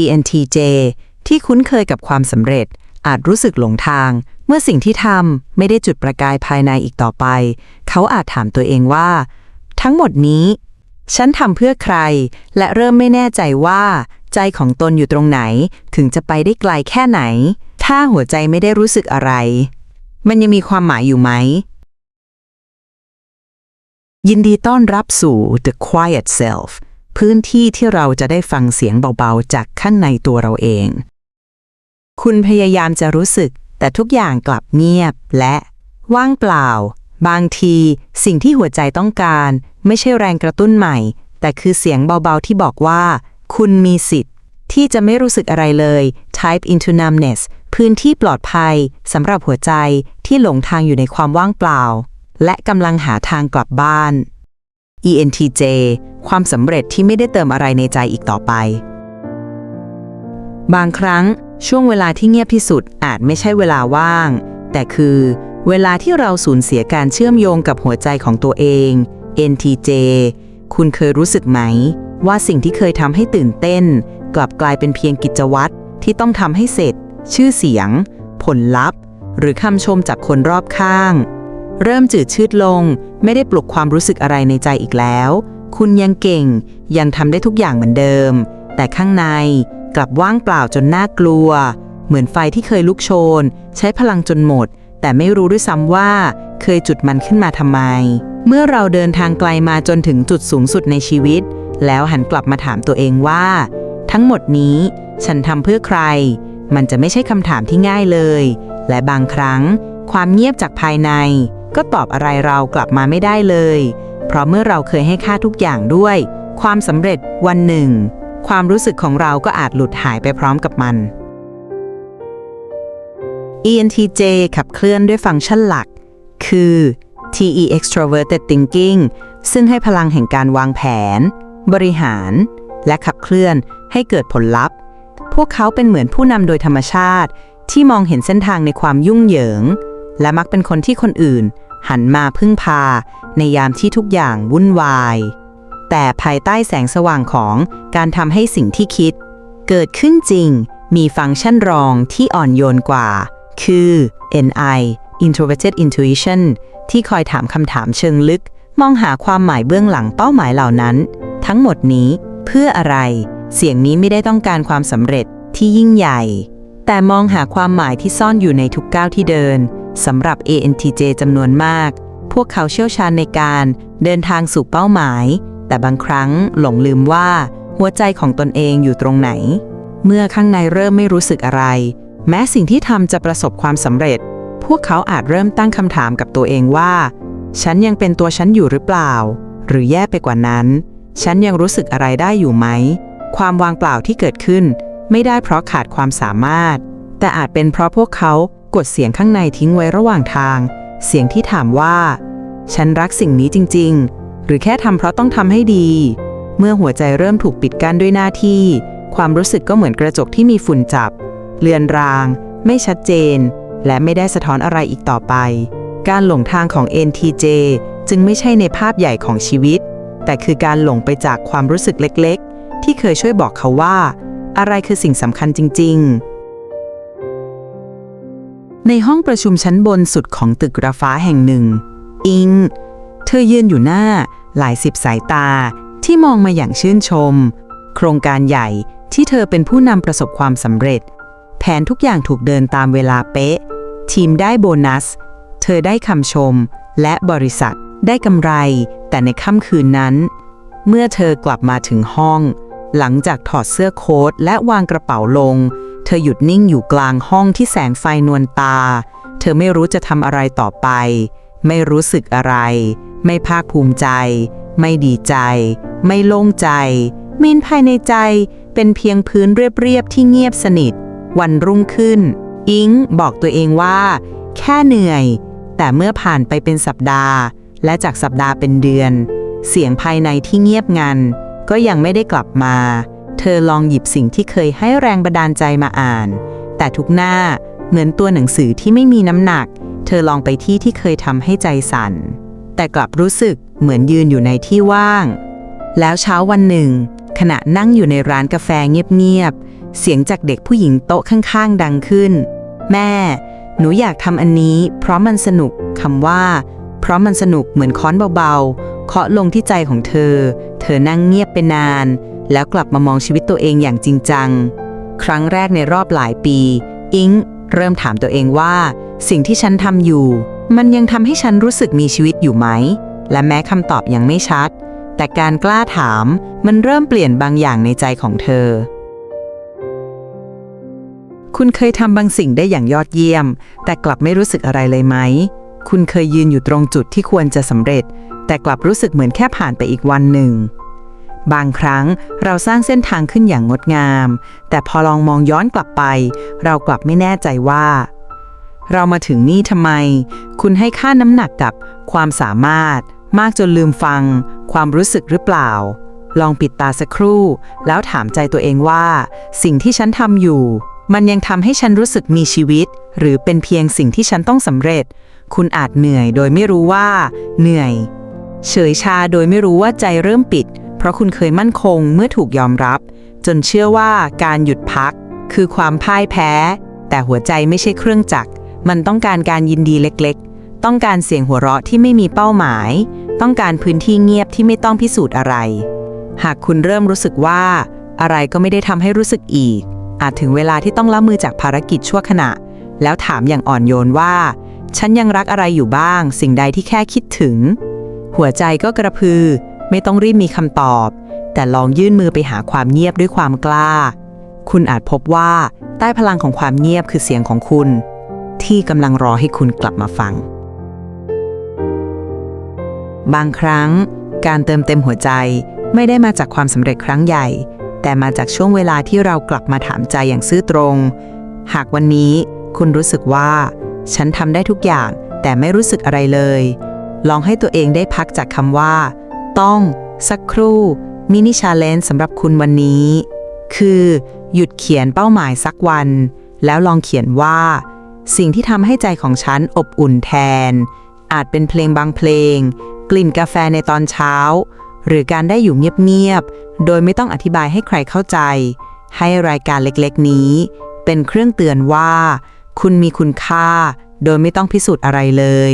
ENTJ ที่คุ้นเคยกับความสำเร็จ อาจรู้สึกหลงทาง เมื่อสิ่งที่ทำไม่ได้จุดประกายภายในอีกต่อไป เขาอาจถามตัวเองว่า ทั้งหมดนี้ ฉันทำเพื่อใคร และเริ่มไม่แน่ใจว่า ใจของตนอยู่ตรงไหน ถึงจะไปได้ไกลแค่ไหน ถ้าหัวใจไม่ได้รู้สึกอะไร มันยังมีความหมายอยู่ไหม ยินดีต้อนรับสู่ The Quiet Self พื้นที่ที่เราจะได้ฟังเสียงเบาๆ จากข้างในตัวเราเอง คุณพยายามจะรู้สึก แต่ทุกอย่างกลับเงียบและว่างเปล่า บางทีสิ่งที่หัวใจต้องการ ไม่ใช่แรงกระตุ้นใหม่ แต่คือเสียงเบาๆที่บอกว่า คุณมีสิทธิ์ ที่จะไม่รู้สึกอะไรเลย type into numbness พื้นที่ปลอดภัยสำหรับหัวใจที่หลงทางอยู่ในความว่างเปล่า และกำลังหาทางกลับบ้าน ENTJ ความสำเร็จที่ไม่ได้เติมอะไรในใจอีกต่อไป บางครั้งช่วงเวลาที่เงียบที่สุดอาจไม่ใช่เวลาว่าง แต่คือเวลาที่เราสูญเสียการเชื่อมโยงกับหัวใจของตัวเอง NTJ คุณเคยรู้สึกไหม ว่าสิ่งที่เคยทำให้ตื่นเต้น กลับกลายเป็นเพียงกิจวัตรที่ต้องทำให้เสร็จ ชื่อเสียง ผลลัพธ์ หรือคำชมจากคนรอบข้าง เริ่มจืดชืดลง ไม่ได้ปลุกความรู้สึกอะไรในใจอีกแล้ว คุณยังเก่ง ยังทำได้ทุกอย่างเหมือนเดิม แต่ข้างในกลับว่างเปล่าจนน่ากลัว เหมือนไฟที่เคยลุกโชน ใช้พลังจนหมด แต่ไม่รู้ด้วยซ้ำว่า เคยจุดมันขึ้นมาทำไม เมื่อเราเดินทางไกลมาจนถึงจุดสูงสุดในชีวิต แล้วหันกลับมาถามตัวเองว่า ทั้งหมดนี้ฉันทำเพื่อใคร มันจะไม่ใช่คำถามที่ง่ายเลย และบางครั้ง ความเงียบจากภายใน ก็ตอบอะไรเรากลับมาไม่ได้เลย เพราะเมื่อเราเคยให้ค่าทุกอย่างด้วย ความสำเร็จวันหนึ่ง ความรู้สึกของเราก็อาจหลุดหายไปพร้อมกับมัน ENTJ ขับเคลื่อนด้วยฟังก์ชันหลัก คือ TE extroverted thinking ซึ่งให้พลังแห่งการวางแผน บริหาร และขับเคลื่อนให้เกิดผลลัพธ์ พวกเขาเป็นเหมือนผู้นำโดยธรรมชาติ ที่มองเห็นเส้นทางในความยุ่งเหยิง และมักเป็นคนที่คนอื่น หันมาพึ่งพา ในยามที่ทุกอย่างวุ่นวาย แต่ภายใต้แสงสว่างของการทำให้สิ่งที่คิด เกิดขึ้นจริงมีฟังก์ชันรองที่อ่อนโยนกว่า คือ NI Introverted Intuition ที่คอยถามคำถามเชิงลึก มองหาความหมายเบื้องหลังเป้าหมายเหล่านั้น ทั้งหมดนี้เพื่ออะไร เสียงนี้ไม่ได้ต้องการความสำเร็จที่ยิ่งใหญ่ แต่มองหาความหมายที่ซ่อนอยู่ในทุกก้าวที่เดิน สำหรับ ANTJ จำนวนมาก พวกเขาเชี่ยวชาญในการเดินทางสู่เป้าหมาย แต่บางครั้งหลงลืมว่า หัวใจของตนเองอยู่ตรงไหน เมื่อข้างในเริ่มไม่รู้สึกอะไร แม้สิ่งที่ทำจะประสบความสำเร็จ พวกเขาอาจเริ่มตั้งคำถามกับตัวเองว่า ฉันยังเป็นตัวฉันอยู่หรือเปล่า หรือแย่ไปกว่านั้น ฉันยังรู้สึกอะไรได้อยู่ไหม ความวางเปล่าที่เกิดขึ้น ไม่ได้เพราะขาดความสามารถ แต่อาจเป็นเพราะพวกเขา กดเสียงข้างในทิ้งไว้ระหว่างทาง เสียงที่ถามว่า ฉันรักสิ่งนี้จริง ๆ หรือแค่ทำเพราะต้องทำให้ดี เมื่อหัวใจเริ่มถูกปิดกั้นด้วยหน้าที่ ความรู้สึกก็เหมือนกระจกที่มีฝุ่นจับ เลือนราง ไม่ชัดเจน และไม่ได้สะท้อนอะไรอีกต่อไป การหลงทางของ NTJ จึงไม่ใช่ในภาพใหญ่ของชีวิต แต่คือการหลงไปจากความรู้สึกเล็ก ๆ ที่เคยช่วยบอกเขาว่า อะไรคือสิ่งสำคัญจริง ๆ ในห้องประชุมชั้นบนสุดของตึกระฟ้าแห่งหนึ่ง อิง เธอยืนอยู่หน้า หลายสิบสายตาที่มองมาอย่างชื่นชม โครงการใหญ่ที่เธอเป็นผู้นำประสบความสำเร็จ แผนทุกอย่างถูกเดินตามเวลาเป๊ะ ทีมได้โบนัส เธอได้คำชม และบริษัทได้กำไร แต่ในค่ำคืนนั้น เมื่อเธอกลับมาถึงห้อง หลังจากถอดเสื้อโค้ทและวางกระเป๋าลง เธอหยุดนิ่งอยู่กลางห้องที่แสงไฟนวลตา เธอไม่รู้จะทำอะไรต่อไป ไม่รู้สึกอะไร ไม่ภาคภูมิใจ ไม่ดีใจ ไม่โล่งใจ มินภายในใจเป็นเพียงพื้นเรียบๆที่เงียบสนิท วันรุ่งขึ้น อิงบอกตัวเองว่า แค่เหนื่อย แต่เมื่อผ่านไปเป็นสัปดาห์ และจากสัปดาห์เป็นเดือน เสียงภายในที่เงียบงัน ก็ยังไม่ได้กลับมา เธอลองหยิบสิ่งที่เคยให้แรงบันดาลใจมาอ่าน แต่ทุกหน้าเหมือนตัวหนังสือที่ไม่มีน้ำหนัก เธอลองไปที่ที่เคยทำให้ใจสั่น แต่กลับรู้สึกเหมือนยืนอยู่ในที่ว่าง แล้วเช้าวันหนึ่ง ขณะนั่งอยู่ในร้านกาแฟเงียบๆ เสียงจากเด็กผู้หญิงโต๊ะข้างๆ ดังขึ้น แม่ หนูอยากทำอันนี้ เพราะมันสนุกคำว่า เพราะมันสนุกเหมือนค้อนเบาๆ เคาะลงที่ใจของเธอ เธอนั่งเงียบไปนาน แล้วกลับมามองชีวิตตัวเองอย่างจริงจัง ครั้งแรกในรอบหลายปี อิงเริ่มถามตัวเองว่า สิ่งที่ฉันทำอยู่ มันยังทำให้ฉันรู้สึกมีชีวิตอยู่ไหม และแม้คำตอบยังไม่ชัด แต่การกล้าถามมันเริ่มเปลี่ยนบางอย่างในใจของเธอ คุณเคยทำบางสิ่งได้อย่างยอดเยี่ยม แต่กลับไม่รู้สึกอะไรเลยไหม คุณเคยยืนอยู่ตรงจุดที่ควรจะสำเร็จ แต่กลับรู้สึกเหมือนแค่ผ่านไปอีกวันหนึ่ง บางครั้งเราสร้างเส้นทางขึ้นอย่างงดงาม แต่พอลองมองย้อนกลับไป เรากลับไม่แน่ใจว่า เรามาถึงนี่ทำไม คุณให้ค่าน้ำหนักกับความสามารถ มากจนลืมฟัง ความรู้สึกหรือเปล่า ลองปิดตาสักครู่ แล้วถามใจตัวเองว่า สิ่งที่ฉันทำอยู่ มันยังทำให้ฉันรู้สึกมีชีวิต หรือเป็นเพียงสิ่งที่ฉันต้องสำเร็จ คุณอาจเหนื่อยโดยไม่รู้ว่า เหนื่อย เฉยชาโดยไม่รู้ว่าใจเริ่มปิด เพราะคุณเคยมั่นคงเมื่อถูกยอมรับ จนเชื่อว่าการหยุดพัก คือความพ่ายแพ้ แต่หัวใจไม่ใช่เครื่องจักร มันต้องการการยินดีเล็กๆ ต้องการเสียงหัวเราะที่ไม่มีเป้าหมาย ต้องการพื้นที่เงียบที่ไม่ต้องพิสูจน์อะไร หากคุณเริ่มรู้สึกว่า อะไรก็ไม่ได้ทำให้รู้สึกอีก อาจถึงเวลาที่ต้องละมือจากภารกิจชั่วขณะ แล้วถามอย่างอ่อนโยนว่า ฉันยังรักอะไรอยู่บ้าง สิ่งใดที่แค่คิดถึง หัวใจก็กระพือ ไม่ต้องรีบมีคำตอบ แต่ลองยื่นมือไปหาความเงียบด้วยความกล้า คุณอาจพบว่าใต้พลังของความเงียบคือเสียงของคุณ ที่กำลังรอให้คุณกลับมาฟัง บางครั้ง การเติมเต็มหัวใจไม่ได้มาจากความสำเร็จครั้งใหญ่ แต่มาจากช่วงเวลาที่เรากลับมาถามใจอย่างซื่อตรง หากวันนี้คุณรู้สึกว่า ฉันทำได้ทุกอย่างแต่ไม่รู้สึกอะไรเลย ลองให้ตัวเองได้พักจากคำว่า ต้อง สักครู่ มินิชาเลนสำหรับคุณวันนี้ คือ หยุดเขียนเป้าหมายสักวัน แล้วลองเขียนว่า สิ่งที่ทำให้ใจของฉันอบอุ่นแทน อาจเป็นเพลงบางเพลง กลิ่นกาแฟในตอนเช้า หรือการได้อยู่เงียบๆ โดยไม่ต้องอธิบายให้ใครเข้าใจ ให้รายการเล็กๆ นี้ เป็นเครื่องเตือนว่า คุณมีคุณค่า โดยไม่ต้องพิสูจน์อะไรเลย